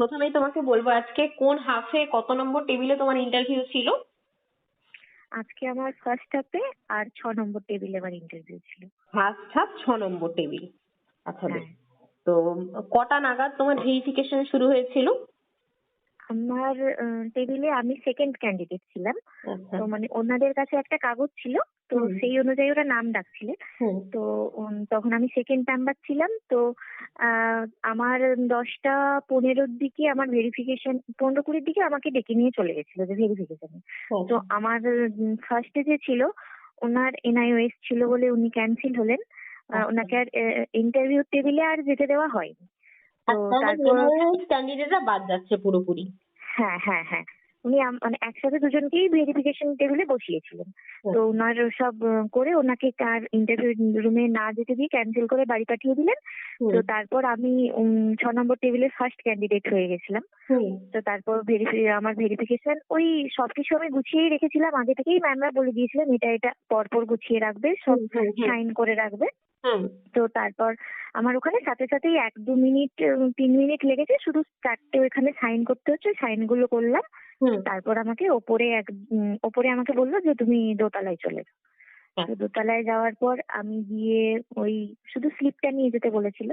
প্রথমেই তোমাকে বলব আজকে কোন হাফে কত নম্বর টেবিলে তোমার ইন্টারভিউ ছিল? আজকে আমার ফার্স্ট হাফে আর ছ নম্বর টেবিলে আমার ইন্টারভিউ ছিল। ফার্স্ট হাফ ছ নম্বর টেবিল আচ্ছা। হ্যাঁ। তো কটা নাগাদ তোমার ভেরিফিকেশন শুরু হয়েছিল? আমার টেবিলে আমি সেকেন্ড ক্যান্ডিডেট ছিলাম। আচ্ছা। তো মানে ওনাদের কাছে একটা কাগজ ছিল। তো সেই অনুযায়ী ওরা নাম ডাকছিলেন তো তখন আমি সেকেন্ড নাম্বার ছিলাম। তো আহ, আমার দশটা পনেরোর দিকে আমার ভেরিফিকেশন পনেরো কুড়ির দিকে আমাকে ডেকে নিয়ে চলে গেছিল যে ভেরিফিকেশনে তো আমার ফার্স্টে যে ছিল ওনার এনআইওএস ছিল বলে উনি ক্যান্সেল হলেন। আচ্ছা। ওনাকে আর ইন্টারভিউ টেবিলে আর যেতে দেওয়া হয়নি। তো তারপর ক্যান্ডিডেটরা বাদ যাচ্ছে পুরোপুরি। হ্যাঁ হ্যাঁ হ্যাঁ। উনি মানে একসাথে দুজনকেই ভেরিফিকেশন টেবিলে বসিয়েছিলেন। তো ওনার সব করে ওনাকে তার ইন্টারভিউ রুমে না যেতে দিয়ে ক্যান্সেল করে বাড়ি পাঠিয়ে দিলেন। তো তারপর আমি উম, ছ নম্বর টেবিলের ফার্স্ট ক্যান্ডিডেট হয়ে গেছিলাম। তো তারপর আমার ভেরিফিকেশন ওই সবকিছু আমি গুছিয়েই রেখেছিলাম। আগে থেকেই ম্যামরা বলে দিয়েছিলেন এটা এটা পরপর গুছিয়ে রাখবে সব সাইন করে রাখবে। তো তারপর আমার ওখানে সাথে সাথেই এক দু মিনিট তিন মিনিট লেগেছে। শুধু চারটে ওখানে সাইন করতে হচ্ছে সাইনগুলো করলাম তারপর আমাকে ওপরে এক ওপরে আমাকে বলল যে তুমি দোতলায় চলে যাও। হ্যাঁ। তো দোতলায় যাওয়ার পর আমি গিয়ে ওই শুধু স্লিপটা নিয়ে যেতে বলেছিল।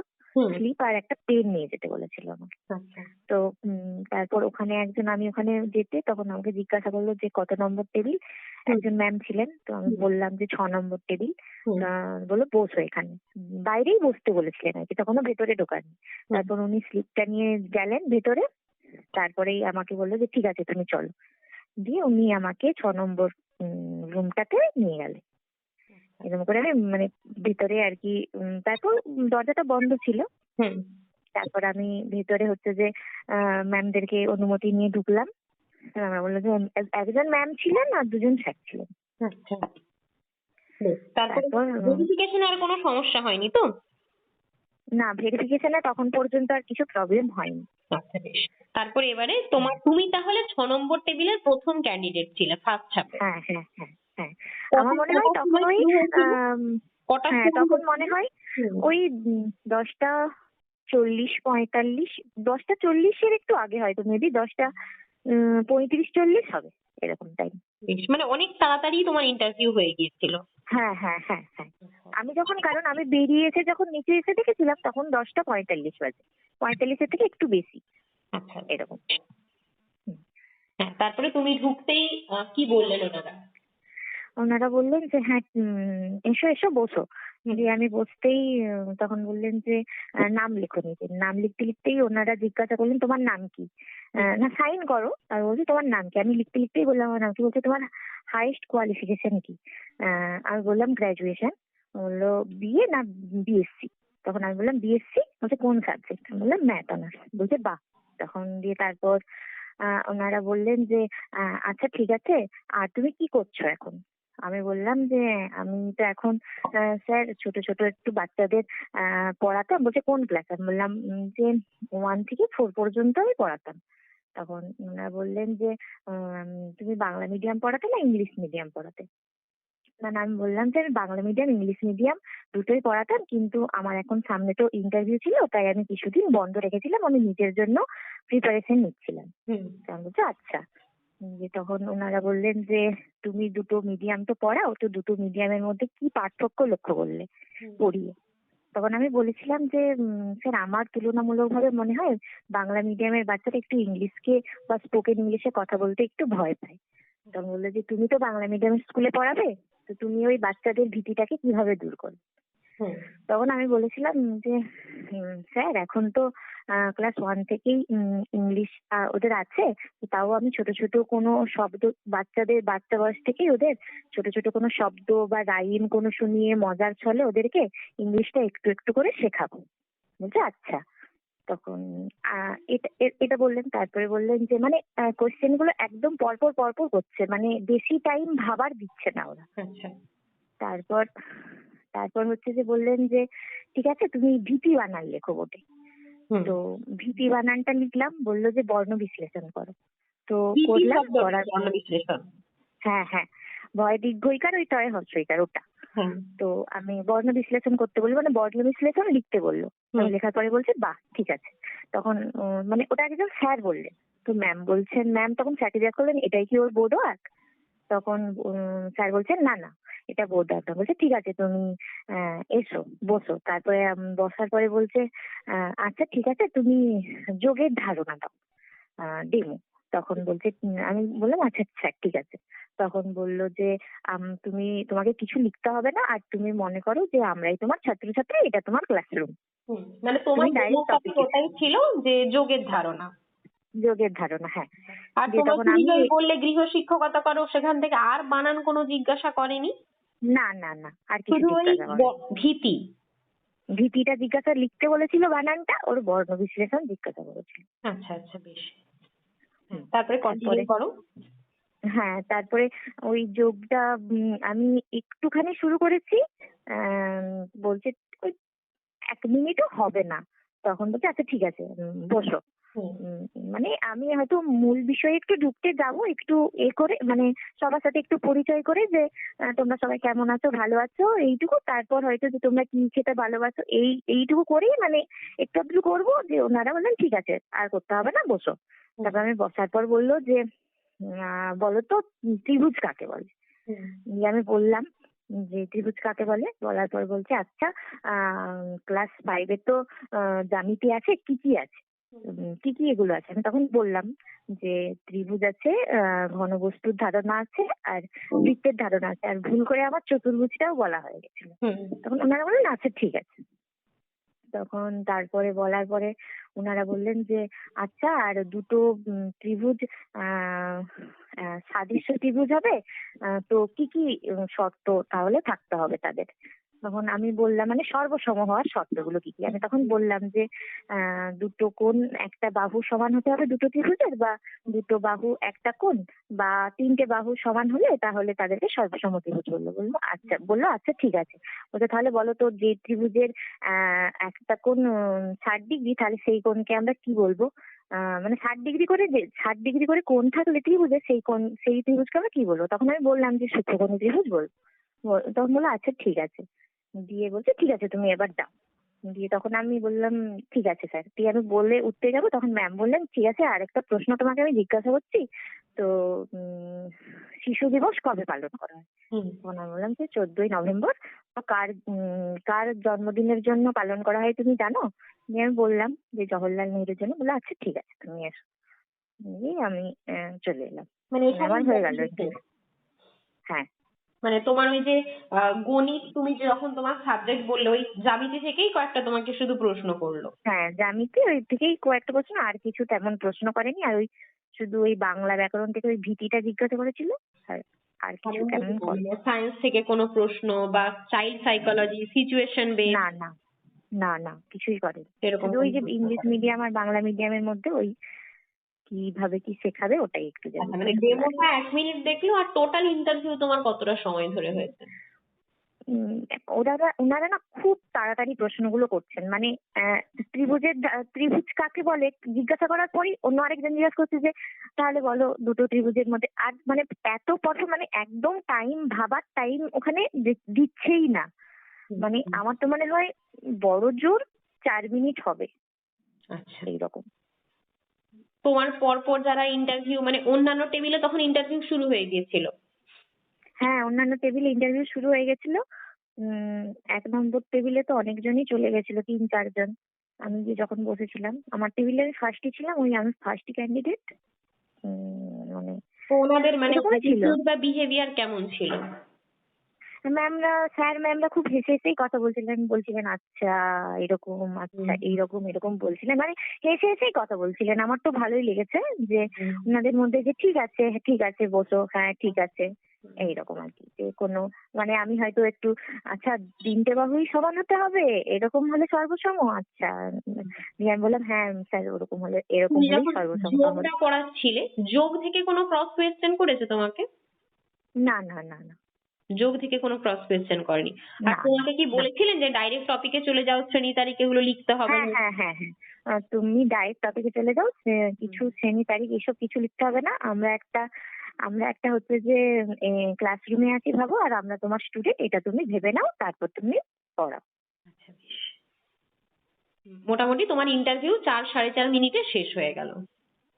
স্লিপ আর একটা পেন নিয়ে যেতে বলেছিল আমাকে। আচ্ছা, তো উম, তারপর ওখানে একজন আমি ওখানে যেতে তখন আমাকে জিজ্ঞাসা করল যে কত নম্বর টেবিল? একজন ম্যাম ছিলেন তো আমি বললাম যে ছ নম্বর টেবিল। বলল বসো এখানে। বাইরেই বসতে বলেছিলেন আর কি তখনও ভেতরে ঢোকানি তারপর উনি স্লিপটা নিয়ে গেলেন ভেতরে তারপরেই আমাকে বলল যে ঠিক আছে তুমি চলো। দিয়ে উনি আমাকে ছ নম্বর রুমটাতে নিয়ে গেলেন। এরকম করে আমি মানে ভেতরে আর কি তারপর দরজাটা বন্ধ ছিল। তারপর আমি ভেতরে হচ্ছে যে ম্যামদেরকে অনুমতি নিয়ে ঢুকলাম। আমরা বলল যে এক- একজন ম্যাম ছিলেন আর দুজন স্যার ছিলেন। আচ্ছা। তারপরে ভেরিফিকেশনে আর কোনো সমস্যা হয়নি তো? না ভেরিফিকেশনে তখন পর্যন্ত আর কিছু প্রবলেম হয়নি। আচ্ছা বেশ। তারপরে এবারে তোমার তুমি তাহলে ছ নম্বর টেবিলের প্রথম ক্যান্ডিডেট ছিলে ফার্স্ট হ্যাঁ হ্যাঁ হ্যাঁ হ্যাঁ। আমার মনে হয় তখন ওই হ্যাঁ তখন মনে হয় ওই দশটা চল্লিশ পঁয়তাল্লিশ দশটা চল্লিশের একটু আগে হয়তো মেবি দশটা পঁয়ত্রিশ চল্লিশ হবে এরকম টাইম মানে অনেক তাড়াতাড়ি তোমার ইন্টারভিউ হয়ে গিয়েছিল। হ্যাঁ হ্যাঁ হ্যাঁ হ্যাঁ। আমি যখন কারণ আমি বেরিয়ে এসে যখন নিচে এসে দেখেছিলাম তখন দশটা পঁয়তাল্লিশ বাজে। পঁয়তাল্লিশের থেকে একটু বেশি। আচ্ছা। এরকম। হ্যাঁ তারপরে তুমি ঢুকতেই কি বললেন ওনারা? ওনারা বললেন যে হ্যাঁ এসো এসো বসো। দিয়ে আমি বসতেই তখন বললেন যে নাম লেখো নিজে। নাম লিখতে লিখতেই ওনারা জিজ্ঞাসা করলেন তোমার নাম কি? না সাইন করো। আর বলছি তোমার নাম কি? আমি লিখতে লিখতেই বললাম আমার নাম কি? বলছে তোমার হাইয়েস্ট কোয়ালিফিকেশন কি? আহ, আমি বললাম গ্রাজুয়েশন বলল বিএ না বিএসসি তখন আমি বললাম বিএসসি বলছে কোন সাবজেক্ট আমি বললাম ম্যাথ অনার্স বলছে বাহ! তখন দিয়ে তারপর আহ, ওনারা বললেন যে আচ্ছা ঠিক আছে আর তুমি কি করছ এখন? আমি বললাম যে আমি তো এখন স্যার ছোট ছোট একটু বাচ্চাদের পড়াতাম। বলছে কোন ক্লাস আমি বললাম যে ওয়ান থেকে ফোর পর্যন্ত আমি পড়াতাম। তখন ওনারা বললেন যে তুমি বাংলা মিডিয়াম পড়াতে না ইংলিশ মিডিয়াম পড়াতে? মানে আমি বললাম যে আমি বাংলা মিডিয়াম ইংলিশ মিডিয়াম দুটোই পড়াতাম কিন্তু আমার এখন সামনে তো ইন্টারভিউ ছিল তাই আমি কিছুদিন বন্ধ রেখেছিলাম। আমি নিজের জন্য প্রিপারেশন নিচ্ছিলাম। হুম। তো আমি বলছি আচ্ছা। যে তখন ওনারা বললেন যে তুমি দুটো মিডিয়াম তো পড়াও তো দুটো মিডিয়ামের মধ্যে কি পার্থক্য লক্ষ্য করলে? পড়িয়ে। তখন আমি বলেছিলাম যে স্যার আমার তুলনামূলকভাবে মনে হয় বাংলা মিডিয়ামের বাচ্চারা একটু ইংলিশকে বা স্পোকেন ইংলিশে কথা বলতে একটু ভয় পায়। তখন বলল যে তুমি তো বাংলা মিডিয়াম স্কুলে পড়াবে তো তুমি ওই বাচ্চাদের ভীতিটাকে কীভাবে দূর করবে? তখন আমি বলেছিলাম যে স্যার এখন তো ক্লাস ওয়ান থেকেই ইংলিশ ওদের আছে। তাও আমি ছোট ছোট কোনো শব্দ বাচ্চাদের বাচ্চা বয়স থেকেই ওদের ছোট ছোট কোনো শব্দ বা রাইম কোনো শুনিয়ে মজার ছলে ওদেরকে ইংলিশটা একটু একটু করে শেখাবো। বলছে আচ্ছা। তখন আহ, এটা এটা বললেন তারপরে বললেন যে মানে কোশ্চেনগুলো একদম পরপর পরপর করছে। মানে বেশি টাইম ভাবার দিচ্ছে না ওরা। আচ্ছা। তারপর তারপর হচ্ছে যে বললেন যে ঠিক আছে তুমি ভিপি বানান লেখো হুম। তো ভিপি বানানটা লিখলাম বলল যে বর্ণ বিশ্লেষণ করো। তো করলাম করার বর্ণ বিশ্লেষণ। হ্যাঁ হ্যাঁ। ভয় দীর্ঘইকার ওই টয় হস্যইকার ওটা। তো আমি বর্ণ বিশ্লেষণ করতে বলল মানে বর্ণ বিশ্লেষণ লিখতে বলল। লেখার পরে বলছে বাহ ঠিক আছে। তখন মানে ওটা একজন স্যার বললেন। তো ম্যাম বলছেন ম্যাম তখন স্যারকে জিজ্ঞাসা করলেন এটাই কি ওর বোর্ড ওয়ার্ক? তখন স্যার বলছেন না না এটা বোর্ড ওয়ার্ক বলছে ঠিক আছে তুমি এসো বসো। তারপরে বসার পরে বলছে আচ্ছা ঠিক আছে তুমি যোগের ধারণা দাও ডেমো। তখন বলছে আমি বললাম আচ্ছা স্যার ঠিক আছে। তখন বলল যে তুমি তোমাকে কিছু লিখতে হবে না আর তুমি মনে করো যে আমরাই তোমার ছাত্রছাত্রী এটা তোমার ক্লাসরুম। মানে তোমার ওটাই ছিল যে যোগের ধারণা। যোগের ধারণা হ্যাঁ। আর তোমার তুমি যে বললে গৃহ শিক্ষকতা করো সেখান থেকে আর বানান কোনো জিজ্ঞাসা করেনি? না না না আর কিছু ভীতি? ভীতিটা জিজ্ঞাসা লিখতে বলেছিল বানানটা ওর বর্ণ বিশ্লেষণ জিজ্ঞাসা করেছিল। আচ্ছা আচ্ছা বেশ। তারপরে কন্টিনিউ করো হ্যাঁ তারপরে ওই যোগটা আমি একটুখানি শুরু করেছি বলছে ওই এক মিনিটও হবে না। তখন বলছে আচ্ছা ঠিক আছে বসো। মানে আমি হয়তো মূল বিষয়ে একটু ঢুকতে যাব একটু এ করে মানে সবার সাথে একটু পরিচয় করে যে তোমরা সবাই কেমন আছো ভালো আছো এইটুকু। তারপর হয়তো যে তোমরা কি খেতে ভালোবাসো এই এইটুকু করেই মানে একটু আধটু করব যে ওনারা বললেন ঠিক আছে আর করতে হবে না বসো। তারপর আমি বসার পর বলল যে বলো তো ত্রিভুজ কাকে বলে? আমি বললাম যে ত্রিভুজ কাকে বলে? বলার পর বলছে আচ্ছা ক্লাস ফাইভে তো জ্যামিতি আছে কি কি আছে? কি কি এগুলো আছে? আমি তখন বললাম যে ত্রিভুজ আছে আহ, ঘনবস্তুর ধারণা আছে আর বৃত্তের ধারণা আছে। আর ভুল করে আমার চতুর্ভুজটাও বলা হয়ে গেছিল। তখন ওনারা বললেন আচ্ছা ঠিক আছে। তখন তারপরে বলার পরে ওনারা বললেন যে আচ্ছা আর দুটো ত্রিভুজ সাদৃশ্য ত্রিভুজ হবে তো কি কি শর্ত তাহলে থাকতে হবে তাদের? তখন আমি বললাম মানে সর্বসম হওয়ার শর্তগুলো কি কি? আমি তখন বললাম যে দুটো কোণ একটা বাহু সমান হতে হবে দুটো ত্রিভুজের বা দুটো বাহু একটা কোণ বা তিনটে বাহু সমান হলে তাহলে তাদেরকে সর্বসম ত্রিভুজ বলল। বলল আচ্ছা বলল আচ্ছা ঠিক আছে। বলছে, তাহলে বলো তো যে ত্রিভুজের একটা কোণ ষাট ডিগ্রি, তাহলে সেই কোণকে আমরা কি বলব? মানে ষাট ডিগ্রি করে যে, ষাট ডিগ্রি করে কোণ থাকলে ত্রিভুজের সেই কোণ, সেই ত্রিভুজকে আমরা কি বলব? তখন আমি বললাম যে সূত্রকোণ ত্রিভুজ বলব বল- তখন বলল আচ্ছা ঠিক আছে। দিয়ে বলছে ঠিক আছে তুমি এবার দাও। দিয়ে তখন আমি বললাম ঠিক আছে স্যার দিয়ে আমি বলে উঠতে যাব তখন ম্যাম বললেন ঠিক আছে আরেকটা প্রশ্ন তোমাকে আমি জিজ্ঞাসা করছি। তো শিশু দিবস কবে পালন করা হয়? তখন আমি বললাম যে চোদ্দই নভেম্বর। কার কার জন্মদিনের জন্য পালন করা হয় তুমি জানো? দিয়ে আমি বললাম যে জওহরলাল নেহরুর জন্য। বলল আচ্ছা ঠিক আছে তুমি এসো। দিয়ে আমি চলে এলাম। মানে আমার হয়ে গেল। হ্যাঁ। মানে তোমার ওই যে আহ, গণিত তুমি যখন তোমার সাবজেক্ট বললে ওই জ্যামিতি থেকেই কয়েকটা তোমাকে শুধু প্রশ্ন করল। হ্যাঁ জ্যামিতি ওই থেকেই কয়েকটা প্রশ্ন আর কিছু তেমন প্রশ্ন করেনি আর ওই শুধু ওই বাংলা ব্যাকরণ থেকে ওই ভীতিটা জিজ্ঞাসা করেছিল আর আর কিছু তেমন সায়েন্স থেকে কোনো প্রশ্ন বা চাইল্ড সাইকোলজি সিচুয়েশন বেস না না না না কিছুই করেনি। ওই যে ইংলিশ মিডিয়াম আর বাংলা মিডিয়ামের মধ্যে ওই কীভাবে কি শেখাবে ওটাই একটু আচ্ছা, জানি মানে ডেমোটা এক মিনিট দেখল আর টোটাল ইন্টারভিউ তোমার কতটা সময় ধরে হয়েছে? উম, ওনারা ওনারা না খুব তাড়াতাড়ি প্রশ্নগুলো করছেন। মানে আহ, ত্রিভুজের ত্রিভুজ কাকে বলে জিজ্ঞাসা করার পরই অন্য আরেকজন জিজ্ঞাসা করছে যে তাহলে বলো দুটো ত্রিভুজের মধ্যে। আর মানে এত পথ মানে একদম টাইম ভাবার টাইম ওখানে দিচ্ছেই না। মানে আমার তো মনে হয় বড় জোর চার মিনিট হবে। আচ্ছা। এইরকম। তোমার পরপর যারা ইন্টারভিউ মানে অন্যান্য টেবিলে তখন ইন্টারভিউ শুরু হয়ে গিয়েছিল। হ্যাঁ অন্যান্য টেবিলে ইন্টারভিউ শুরু হয়ে গেছিল উম, এক নম্বর টেবিলে তো অনেকজনই চলে গেছিল তিন চারজন। আমি যে যখন বসেছিলাম আমার টেবিলে আমি ফার্স্টই ছিলাম ওই আমি ফার্স্ট ক্যান্ডিডেট মানে তো ওনাদের মানে attitude বা বিহেভিয়ার কেমন ছিল? ম্যামরা স্যার ম্যামরা খুব হেসে হেসেই কথা বলছিলেন। বলছিলেন আচ্ছা এরকম আচ্ছা এইরকম এরকম বলছিলেন। মানে হেসে হেসেই কথা বলছিলেন। আমার তো ভালোই লেগেছে যে ওনাদের মধ্যে যে ঠিক আছে ঠিক আছে বসো হ্যাঁ ঠিক আছে। এইরকম আর কি। যে কোনো মানে আমি হয়তো একটু আচ্ছা তিনটে বাহুই সমান হতে হবে? এরকম হলে সর্বসম? আচ্ছা দিয়ে আমি বললাম হ্যাঁ স্যার ওরকম হলে এরকম যখন সর্বসম। যোগটা পড়াচ্ছিলে যোগ থেকে কোনো ক্রস কোয়েশ্চেন করেছে তোমাকে? না না না না। যোগ থেকে কোনো ক্রস কোয়েশ্চেন করেনি। আর তোমাকে কি বলেছিলেন যে ডাইরেক্ট টপিকে চলে যাও শ্রেণি তারিখ এগুলো লিখতে হবে হ্যাঁ হ্যাঁ হ্যাঁ হ্যাঁ। তুমি ডাইরেক্ট টপিকে চলে যাও কিছু শ্রেণি তারিখ এসব কিছু লিখতে হবে না। আমরা একটা আমরা একটা হচ্ছে যে ক্লাসরুমে আছি ভাবো আর আমরা তোমার স্টুডেন্ট এটা তুমি ভেবে নাও তারপর তুমি পড়াও। আচ্ছা মোটামুটি তোমার ইন্টারভিউ চার সাড়ে চার মিনিটে শেষ হয়ে গেল।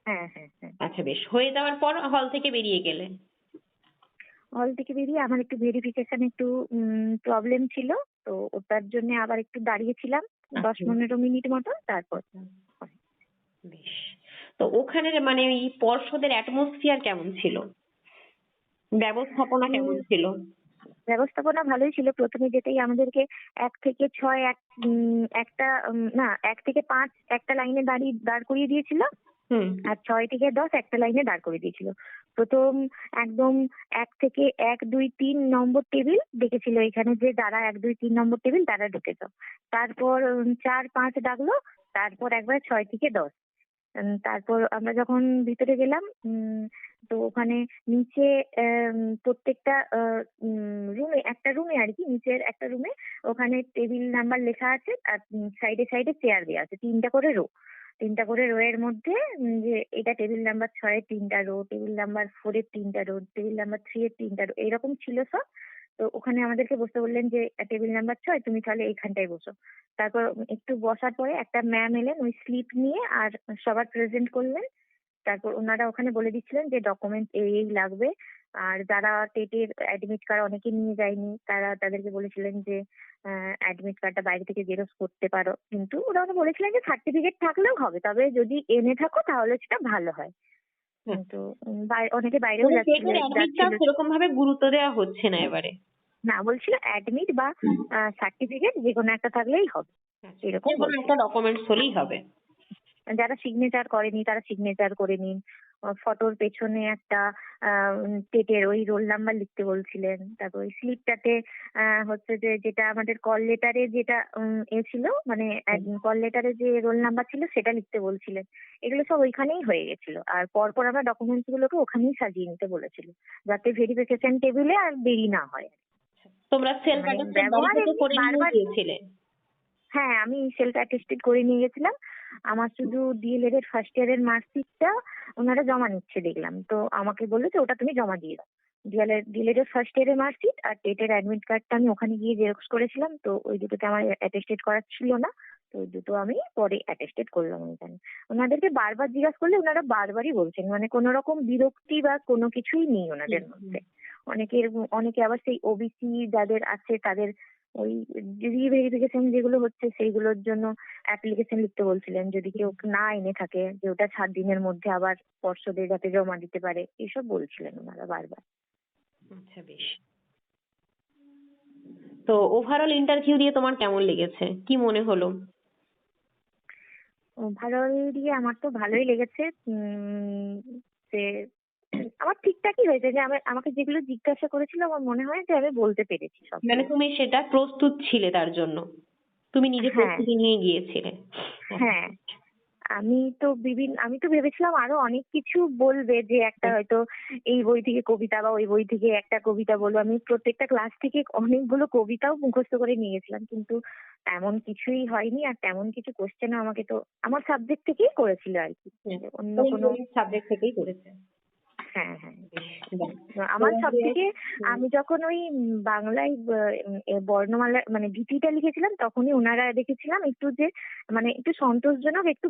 হ্যাঁ হ্যাঁ হ্যাঁ। আচ্ছা বেশ। হয়ে যাওয়ার পর হল থেকে বেরিয়ে গেলে? হল থেকে বেরিয়ে আমার একটু ভেরিফিকেশন একটু প্রবলেম ছিল। তো ওটার জন্য আবার একটু দাঁড়িয়েছিলাম দশ আচ্ছা। পনেরো মিনিট মতো তারপর বেশ। তো ওখানের মানে এই পর্ষদের অ্যাটমসফিয়ার কেমন ছিল? ব্যবস্থাপনা কেমন ছিল? ব্যবস্থাপনা ভালোই ছিল। প্রথমে যেতেই আমাদেরকে এক থেকে ছয় এক উম, একটা না এক থেকে পাঁচ একটা লাইনে দাঁড়িয়ে দাঁড় করিয়ে দিয়েছিল। আর ছয় থেকে দশ একটা লাইনে দাঁড় করিয়ে দিয়েছিল। প্রথম একদম এক থেকে এক, দুই, তিন নম্বর টেবিল ডেকেছিল এখানে যে যারা এক, দুই, তিন নম্বর টেবিল তারা ঢুকেছ। তারপর চার, পাঁচ ডাকলো, তারপর একবার ছয় থেকে দশ। তারপর আমরা যখন ভিতরে গেলাম তো ওখানে নিচে প্রত্যেকটা রুমে, একটা রুমে আর কি, নিচের একটা রুমে ওখানে টেবিল নাম্বার লেখা আছে, আর সাইডে সাইডে চেয়ার দেওয়া আছে, তিনটা করে রো। তিনটা করে রো এর মধ্যে যে এটা টেবিল নাম্বার ছয়ের তিনটা রো টেবিল নাম্বার ফোরের তিনটা রো টেবিল নাম্বার থ্রি এর তিনটা রো এরকম ছিল সব। তো ওখানে আমাদেরকে বসতে বললেন যে টেবিল নাম্বার ছয়, তুমি তাহলে এইখানটায় বসো। তারপর একটু বসার পরে একটা ম্যাম এলেন ওই স্লিপ নিয়ে আর সবার প্রেজেন্ট করলেন। তারপর ওনারা ওখানে বলে দিচ্ছিলেন যে ডকুমেন্ট এই এই লাগবে। আর যারা টেটের অ্যাডমিট কার্ড অনেকে নিয়ে যায়নি তারা তাদেরকে বলেছিলেন যে অ্যাডমিট কার্ডটা বাইরে থেকে জেরক্স করতে পারো। কিন্তু ওরা ওরা বলেছিলেন যে সার্টিফিকেট থাকলেও হবে তবে যদি এনে থাকো তাহলে সেটা ভালো হয়। কিন্তু অনেকে বাইরেও। সেরকম ভাবে গুরুত্ব দেওয়া হচ্ছে না এবারে। না বলছিল অ্যাডমিট বা সার্টিফিকেট যে কোনো একটা থাকলেই হবে। এরকম যে একটা ডকুমেন্টস হলেই হবে। যারা সিগনেচার করেনি তারা সিগনেচার করে নিন। ফটোর পেছনে একটা টেটের ওই রোল নাম্বার লিখতে বলছিলেন। তারপর ওই স্লিপটাতে হচ্ছে যে যেটা আমাদের কল লেটারে যেটা এ ছিল মানে কল লেটারে যে রোল নাম্বার ছিল সেটা লিখতে বলছিলেন। এগুলো সব ওইখানেই হয়ে গেছিল। আর পরপর আমরা ডকুমেন্টস গুলোকে ওখানেই সাজিয়ে নিতে বলেছিল যাতে ভেরিফিকেশন টেবিলে আর দেরি না হয়। তোমরা সেলফ মানে অ্যাটেস্টেড ব্যবহার বাড়ি থেকে করে নিয়ে গিয়েছিলে হ্যাঁ আমি সেলফ অ্যাটেস্টেড করে নিয়ে গেছিলাম। আমার শুধু ডিএলএড এর ফার্স্ট ইয়ারের মার্কশিটটা ওনারা জমা নিচ্ছে দেখলাম। তো আমাকে বলল যে ওটা তুমি জমা দিয়ে দাও। ডিএলএড এর ফার্স্ট ইয়ারের মার্কশিট আর টেটের অ্যাডমিট কার্ডটা আমি ওখানে গিয়ে জেরক্স করেছিলাম। তো ওই দুটোতে আমার অ্যাটেস্টেড করার ছিল না। তো ওই দুটো আমি পরে অ্যাটেস্টেড করলাম ওইখানে ওনাদেরকে বারবার জিজ্ঞাসা করলে ওনারা বারবারই বলছেন। মানে কোনো রকম বিরক্তি বা কোনো কিছুই নেই ওনাদের। মধ্যে। অনেকের অনেকে আবার সেই ওবিসি যাদের আছে তাদের ওই রিভেরিফিকেশন যেগুলো হচ্ছে সেইগুলোর জন্য অ্যাপ্লিকেশন লিখতে বলছিলেন। যদি কেউ না এনে থাকে যে ওটা সাত দিনের মধ্যে আবার পর্ষদে যাতে জমা দিতে পারে এসব বলছিলেন ওনারা বারবার। আচ্ছা বেশ। তো ওভারঅল ইন্টারভিউ দিয়ে তোমার কেমন লেগেছে? কি মনে হলো? ও, ভালো দিয়ে আমার তো ভালোই লেগেছে। উম, যে আমার ঠিকঠাকই হয়েছে যে আমার আমাকে যেগুলো জিজ্ঞাসা করেছিল আমার মনে হয় যে আমি বলতে পেরেছি সব মানে তুমি সেটা প্রস্তুত ছিলে তার জন্য? তুমি নিজে হ্যাঁ। প্রস্তুতি নিয়ে গিয়েছিলে? হ্যাঁ। আমি তো বিভিন্ন আমি তো ভেবেছিলাম আরও অনেক কিছু বলবে যে একটা হয়তো এই বই থেকে কবিতা বা ওই বই থেকে একটা কবিতা বলব। আমি প্রত্যেকটা ক্লাস থেকে অনেকগুলো কবিতাও মুখস্থ করে নিয়েছিলাম কিন্তু তেমন কিছুই হয়নি আর তেমন কিছু কোশ্চেন আমাকে তো আমার সাবজেক্ট থেকেই করেছিল আর কি। অন্য কোনো সাবজেক্ট থেকেই করেছে? হ্যাঁ হ্যাঁ বাহ। আমার সব থেকে আমি যখন ওই বাংলায় বর্ণমালা মানে ভীতিটা লিখেছিলাম তখনই ওনারা দেখেছিলাম একটু যে মানে একটু সন্তোষজনক একটু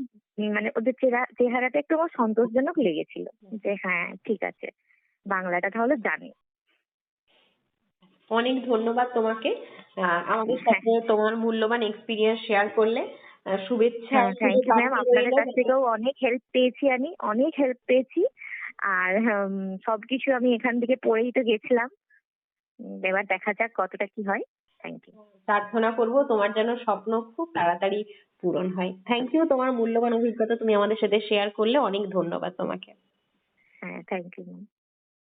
মানে ওদের চেহারা চেহারাটা একটু আমার সন্তোষজনক লেগেছিল। যে হ্যাঁ ঠিক আছে বাংলাটা তাহলে জানে। অনেক ধন্যবাদ তোমাকে। আহ, আমাদের সাথে তোমার মূল্যবান এক্সপিরিয়েন্স শেয়ার করলে। শুভেচ্ছা। হ্যাঁ থ্যাংক ইউ ম্যাম আপনাদের কাছ থেকেও অনেক হেল্প পেয়েছি আমি অনেক হেল্প পেয়েছি। আর সবকিছু আমি এখান থেকে পড়েই তো গেছিলাম। এবার দেখা যাক কতটা কি হয়। থ্যাংক ইউ প্রার্থনা করব তোমার যেন স্বপ্ন খুব তাড়াতাড়ি পূরণ হয়। থ্যাংক ইউ তোমার মূল্যবান অভিজ্ঞতা তুমি আমাদের সাথে শেয়ার করলে অনেক ধন্যবাদ তোমাকে। হ্যাঁ থ্যাংক ইউ